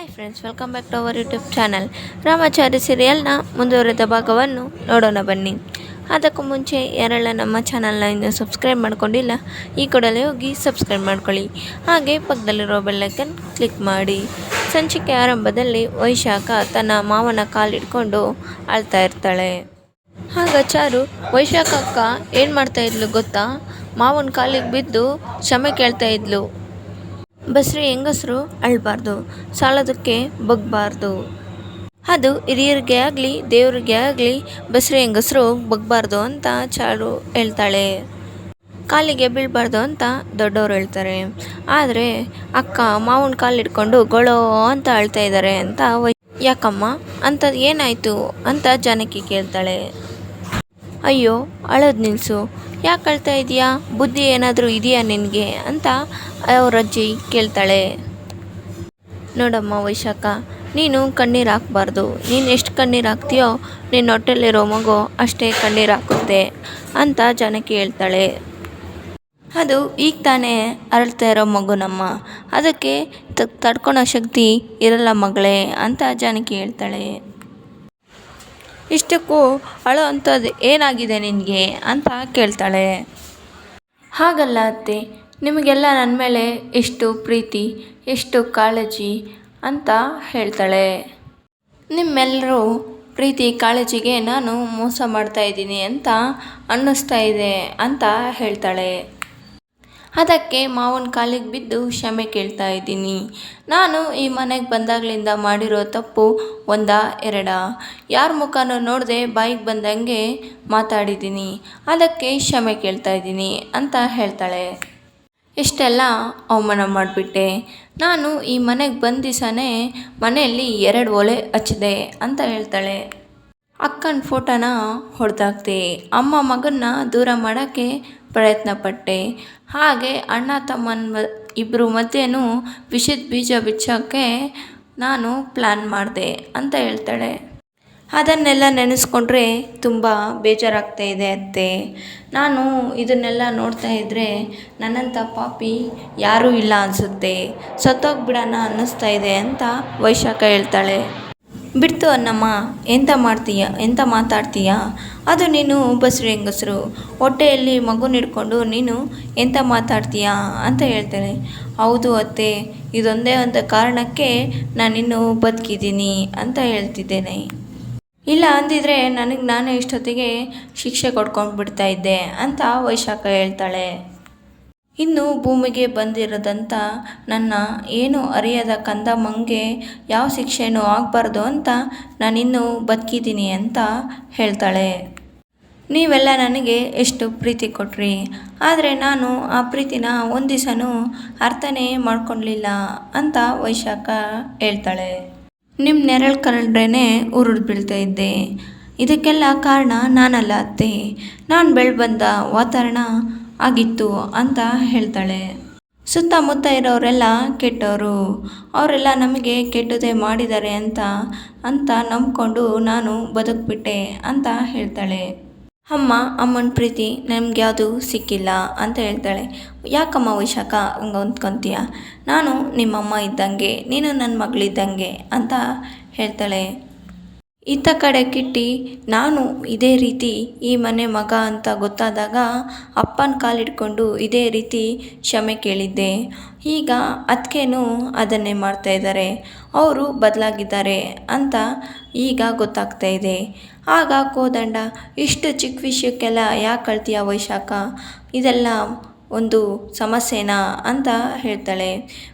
Hi friends welcome back to our YouTube channel Ramachari ಸೀರಿಯಲ್ನ ಮುಂದುವರೆದ ಭಾಗವನ್ನು ನೋಡೋಣ ಬನ್ನಿ. ಅದಕ್ಕೂ ಮುಂಚೆ ಯಾರೆಲ್ಲ ನಮ್ಮ ಚಾನಲ್ನ ಇನ್ನೂ ಸಬ್ಸ್ಕ್ರೈಬ್ ಮಾಡ್ಕೊಂಡಿಲ್ಲ, ಈ ಕೂಡಲೇ ಹೋಗಿ ಸಬ್ಸ್ಕ್ರೈಬ್ ಮಾಡ್ಕೊಳ್ಳಿ. ಹಾಗೆ ಪಕ್ಕದಲ್ಲಿರೋ ಬೆಲ್ಲೈಕನ್ ಕ್ಲಿಕ್ ಮಾಡಿ. ಸಂಚಿಕೆ ಆರಂಭದಲ್ಲಿ ವೈಶಾಖ ತನ್ನ ಮಾವನ ಕಾಲಿಟ್ಕೊಂಡು ಅಳ್ತಾ ಇರ್ತಾಳೆ. ಆಗ ಚಾರು, ವೈಶಾಖ ಅಕ್ಕ, ಏನು ಮಾಡ್ತಾ ಇದ್ಲು ಗೊತ್ತಾ? ಮಾವನ ಕಾಲಿಗೆ ಬಿದ್ದು ಕ್ಷಮೆ ಕೇಳ್ತಾ ಇದ್ಲು. ಬಸ್ರಿ ಹೆಂಗಸರು ಅಳಬಾರ್ದು, ಸಾಲದಕ್ಕೆ ಬಗ್ಬಾರ್ದು. ಅದು ಹಿರಿಯರಿಗೆ ಆಗಲಿ, ದೇವರಿಗೆ ಆಗಲಿ ಬಸ್ರಿ ಹೆಂಗಸರು ಬಗ್ಬಾರ್ದು ಅಂತ ಚಾರು ಹೇಳ್ತಾಳೆ. ಕಾಲಿಗೆ ಬೀಳಬಾರ್ದು ಅಂತ ದೊಡ್ಡವರು ಹೇಳ್ತಾರೆ. ಆದರೆ ಅಕ್ಕ ಮಾವನ ಕಾಲು ಹಿಡ್ಕೊಂಡು ಗೊಳೋ ಅಂತ ಅಳ್ತಾ ಇದ್ದಾರೆ ಅಂತ ಯಾಕಮ್ಮ? ಅಂತ ಏನಾಯಿತು? ಅಂತ ಜಾನಕಿ ಕೇಳ್ತಾಳೆ. ಅಯ್ಯೋ, ಅಳೋದು ನಿಲ್ಲಿಸು ಯಾಕೆ ಅಳ್ತಾ ಇದೆಯಾ ಬುದ್ಧಿ ಏನಾದರೂ ಇದೆಯಾ ನಿನಗೆ? ಅಂತ ಅವ್ರ ಅಜ್ಜಿ ಕೇಳ್ತಾಳೆ. ನೋಡಮ್ಮ ವೈಶಾಖ, ನೀನು ಕಣ್ಣೀರು ಹಾಕ್ಬಾರ್ದು. ನೀನು ಎಷ್ಟು ಕಣ್ಣೀರು ಹಾಕ್ತೀಯೋ ನಿನ್ನ ಹೊಟ್ಟೆಲಿರೋ ಮಗು ಅಷ್ಟೇ ಕಣ್ಣೀರು ಹಾಕುತ್ತೆ ಅಂತ ಜಾನಕಿ ಹೇಳ್ತಾಳೆ. ಅದು ಈಗ ತಾನೇ ಅರಳ್ತಾ ಇರೋ ಮಗುನಮ್ಮ. ಅದಕ್ಕೆ ತಡ್ಕೊಳೋ ಶಕ್ತಿ ಇರಲ್ಲ ಮಗಳೇ ಅಂತ ಜಾನಕಿ ಹೇಳ್ತಾಳೆ. ಇಷ್ಟಕ್ಕೂ ಅಳೋ ಅಂಥದ್ದು ಏನಾಗಿದೆ ನಿನಗೆ ಅಂತ ಕೇಳ್ತಾಳೆ. ಹಾಗಲ್ಲ ಅತ್ತೆ, ನಿಮಗೆಲ್ಲ ನನ್ನ ಮೇಲೆ ಎಷ್ಟು ಪ್ರೀತಿ, ಎಷ್ಟು ಕಾಳಜಿ ಅಂತ ಹೇಳ್ತಾಳೆ. ನಿಮ್ಮೆಲ್ಲರೂ ಪ್ರೀತಿ ಕಾಳಜಿಗೆ ನಾನು ಮೋಸ ಮಾಡ್ತಾ ಇದ್ದೀನಿ ಅಂತ ಅನ್ನಿಸ್ತಾ ಇದೆ ಅಂತ ಹೇಳ್ತಾಳೆ. ಅದಕ್ಕೆ ಮಾವನ ಕಾಲಿಗೆ ಬಿದ್ದು ಕ್ಷಮೆ ಕೇಳ್ತಾ ಇದ್ದೀನಿ. ನಾನು ಈ ಮನೆಗೆ ಬಂದಾಗಲಿಂದ ಮಾಡಿರೋ ತಪ್ಪು ಒಂದ ಎರಡ? ಯಾರ ಮುಖನೂ ನೋಡದೆ ಬಾಯಿಗೆ ಬಂದಂಗೆ ಮಾತಾಡಿದ್ದೀನಿ. ಅದಕ್ಕೆ ಕ್ಷಮೆ ಕೇಳ್ತಾ ಇದ್ದೀನಿ ಅಂತ ಹೇಳ್ತಾಳೆ. ಇಷ್ಟೆಲ್ಲ ಅವಮಾನ ಮಾಡಿಬಿಟ್ಟೆ. ನಾನು ಈ ಮನೆಗೆ ಬಂದ ಮನೆಯಲ್ಲಿ ಎರಡು ಒಲೆ ಹಚ್ಚಿದೆ ಅಂತ ಹೇಳ್ತಾಳೆ. ಅಕ್ಕನ ಫೋಟೋನ ಹೊಡೆದಾಕ್ತೆ ಅಮ್ಮ ಮಗನ್ನ ದೂರ ಮಾಡೋಕ್ಕೆ ಪ್ರಯತ್ನ ಪಟ್ಟೆ ಹಾಗೆ ಅಣ್ಣ ತಮ್ಮನ ಇಬ್ಬರು ಮಧ್ಯೆನೂ ವಿಷದ ಬೀಜ ಬಿಚ್ಚೋಕ್ಕೆ ನಾನು ಪ್ಲ್ಯಾನ್ ಮಾಡಿದೆ ಅಂತ ಹೇಳ್ತಾಳೆ. ಅದನ್ನೆಲ್ಲ ನೆನೆಸ್ಕೊಂಡ್ರೆ ತುಂಬ ಬೇಜಾರಾಗ್ತಾ ಇದೆ ಅತ್ತೆ. ನಾನು ಇದನ್ನೆಲ್ಲ ನೋಡ್ತಾ ಇದ್ದರೆ ನನ್ನಂಥ ಪಾಪಿ ಯಾರೂ ಇಲ್ಲ ಅನಿಸುತ್ತೆ. ಸತ್ತೋಗ್ಬಿಡೋಣ ಅನ್ನಿಸ್ತಾ ಇದೆ ಅಂತ ವೈಶಾಖ ಹೇಳ್ತಾಳೆ. ಬಿಡ್ತು ಅನ್ನಮ್ಮ ಎಂತ ಮಾಡ್ತೀಯ, ಎಂತ ಮಾತಾಡ್ತೀಯ? ಅದು ನೀನು ಬಸ್ರು ಹೆಂಗಸರು ಹೊಟ್ಟೆಯಲ್ಲಿ ಮಗುನ ಹಿಡ್ಕೊಂಡು ನೀನು ಎಂತ ಮಾತಾಡ್ತೀಯಾ ಅಂತ ಹೇಳ್ತಾಳೆ ಹೌದು ಅತ್ತೆ, ಇದೊಂದೇ ಒಂದು ಕಾರಣಕ್ಕೆ ನಾನು ಇನ್ನು ಬದುಕಿದ್ದೀನಿ ಅಂತ ಹೇಳ್ತಿದ್ದೇನೆ. ಇಲ್ಲ ಅಂದಿದ್ರೆ ನನಗೆ ನಾನೇ ಇಷ್ಟೊತ್ತಿಗೆ ಶಿಕ್ಷೆ ಕೊಡ್ಕೊಂಡು ಬಿಡ್ತಾ ಇದ್ದೆ ಅಂತ ವೈಶಾಖ ಹೇಳ್ತಾಳೆ. ಇನ್ನು ಭೂಮಿಗೆ ಬಂದಿರೋದಂಥ ನನ್ನ ಏನು ಅರಿಯದ ಕಂದಮ್ಮಂಗೆ ಯಾವ ಶಿಕ್ಷೆನೂ ಆಗಬಾರ್ದು ಅಂತ ನಾನಿನ್ನೂ ಬದುಕಿದ್ದೀನಿ ಅಂತ ಹೇಳ್ತಾಳೆ. ನೀವೆಲ್ಲ ನನಗೆ ಎಷ್ಟು ಪ್ರೀತಿ ಕೊಟ್ರಿ? ಆದರೆ ನಾನು ಆ ಪ್ರೀತಿನ ಒಂದು ದಿವಸನೂ ಅರ್ಥನೇ ಮಾಡ್ಕೊಳ್ಲಿಲ್ಲ ಅಂತ ವೈಶಾಖ ಹೇಳ್ತಾಳೆ. ನಿಮ್ಮ ನೆರಳು ಕಂಡ್ರೇ ಉರುಳು ಬೀಳ್ತಾ ಇದ್ದೆ. ಇದಕ್ಕೆಲ್ಲ ಕಾರಣ ನಾನಲ್ಲ ಅತ್ತೆ. ನಾನು ಬೆಳೆ ಬಂದ ವಾತಾವರಣ ಆಗಿತ್ತು ಅಂತ ಹೇಳ್ತಾಳೆ. ಸುತ್ತಮುತ್ತ ಇರೋರೆಲ್ಲ ಕೆಟ್ಟವರು ಅವರೆಲ್ಲ ನಮಗೆ ಕೆಟ್ಟದೇ ಮಾಡಿದ್ದಾರೆ ಅಂತ ಅಂತ ನಂಬಿಕೊಂಡು ನಾನು ಬದುಕ್ಬಿಟ್ಟೆ ಅಂತ ಹೇಳ್ತಾಳೆ. ಅಮ್ಮ, ಅಮ್ಮನ ಪ್ರೀತಿ ನಮ್ಗೆ ಯಾವುದು ಸಿಕ್ಕಿಲ್ಲ ಅಂತ ಹೇಳ್ತಾಳೆ. ಯಾಕಮ್ಮ ವೈಶಾಖ, ಹಂಗೆ ಹೊಂದ್ಕೊತೀಯ? ನಾನು ನಿಮ್ಮಮ್ಮ ಇದ್ದಂಗೆ, ನೀನು ನನ್ನ ಮಗಳಿದ್ದಂಗೆ ಅಂತ ಹೇಳ್ತಾಳೆ. ಇತ್ತ ಕಡೆ ಕಿಟ್ಟಿ, ನಾನು ಇದೇ ರೀತಿ ಈ ಮನೆ ಮಗ ಅಂತ ಗೊತ್ತಾದಾಗ ಅಪ್ಪನ ಕಾಲಿಟ್ಕೊಂಡು ಇದೇ ರೀತಿ ಕ್ಷಮೆ ಕೇಳಿದ್ದೆ. ಈಗ ಅದಕ್ಕೇನು ಅದನ್ನೇ ಮಾಡ್ತಾ ಇದ್ದಾರೆ ಅವರು ಬದಲಾಗಿದ್ದಾರೆ ಅಂತ ಈಗ ಗೊತ್ತಾಗ್ತಾ ಇದೆ. ಆಗ ಕೋದಂಡ, ಇಷ್ಟು ಚಿಕ್ಕ ವಿಷಯಕ್ಕೆಲ್ಲ ಯಾಕೆ ಕಳ್ತೀಯ ವೈಶಾಖ? ಇದೆಲ್ಲ ಒಂದು ಸಮಸ್ಯೆನಾ ಅಂತ ಹೇಳ್ತಾಳೆ.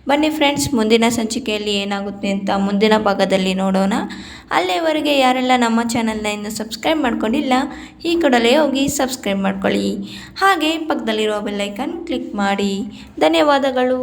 ಬನ್ನಿ ಫ್ರೆಂಡ್ಸ್ ಮುಂದಿನ ಸಂಚಿಕೆಯಲ್ಲಿ ಏನಾಗುತ್ತೆ ಅಂತ ಮುಂದಿನ ಭಾಗದಲ್ಲಿ ನೋಡೋಣ. ಅಲ್ಲಿವರೆಗೆ ಯಾರೆಲ್ಲ ನಮ್ಮ ಚಾನಲ್ನ ಇನ್ನು ಸಬ್ಸ್ಕ್ರೈಬ್ ಮಾಡ್ಕೊಂಡಿಲ್ಲ, ಈ ಕೂಡಲೇ ಹೋಗಿ ಸಬ್ಸ್ಕ್ರೈಬ್ ಮಾಡ್ಕೊಳ್ಳಿ. ಹಾಗೆ ಪಕ್ಕದಲ್ಲಿರೋ ಬೆಲ್ಲೈಕನ್ ಕ್ಲಿಕ್ ಮಾಡಿ. ಧನ್ಯವಾದಗಳು.